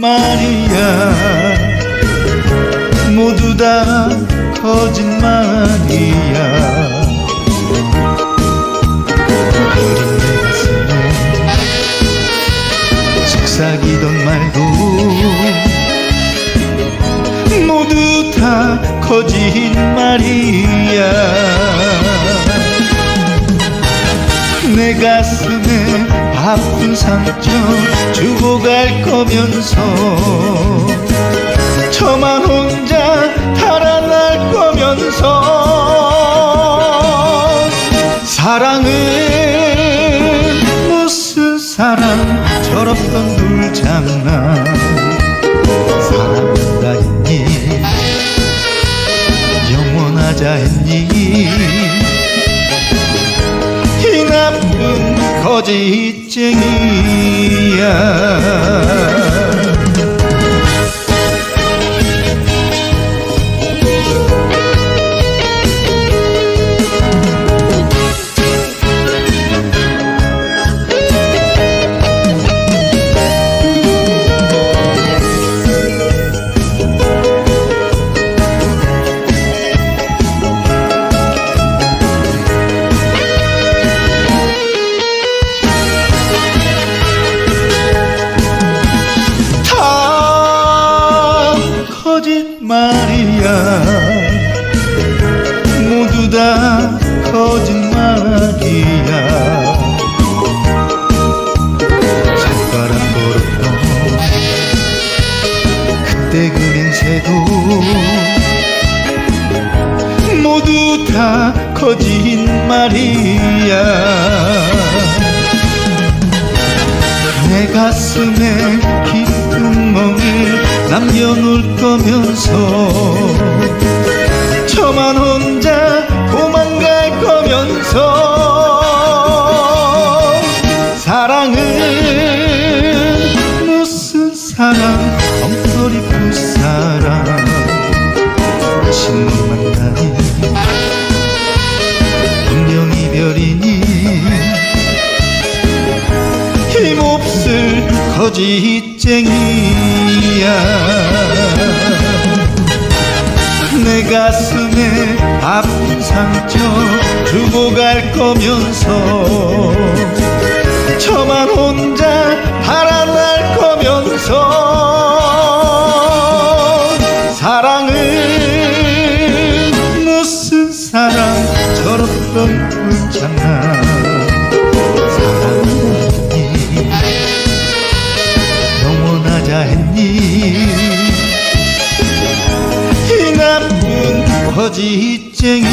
말이야. 모두 다 거짓말이야. 속삭이던 말도 모두 다 거짓말이야. 내 가슴에 아픈 상처 주고 갈 거면서 저만 혼자 달아날 거면서 사랑은 무슨 사랑? 철없던 둘장난 사랑한다 했니? 영원하자 했니 거짓쟁이야 말이야. 모두 다 거짓말이야. 손가락 걸었던 그때 그 맹세도 모두 다 거짓말이야. 내 가슴에 거면서 저만 혼자 도망갈 거면서 사랑은 무슨 사랑 엉터리 풋사랑. 친구 만나니 분명 이별이니 힘없을 거짓쟁이야. 내 가슴에 아픈 상처 주고 갈 거면서 저만 혼자 달아날 거면서 사랑은 무슨 사랑? 철없던 불장난 사랑했니 영원하자 했니 거짓쟁이야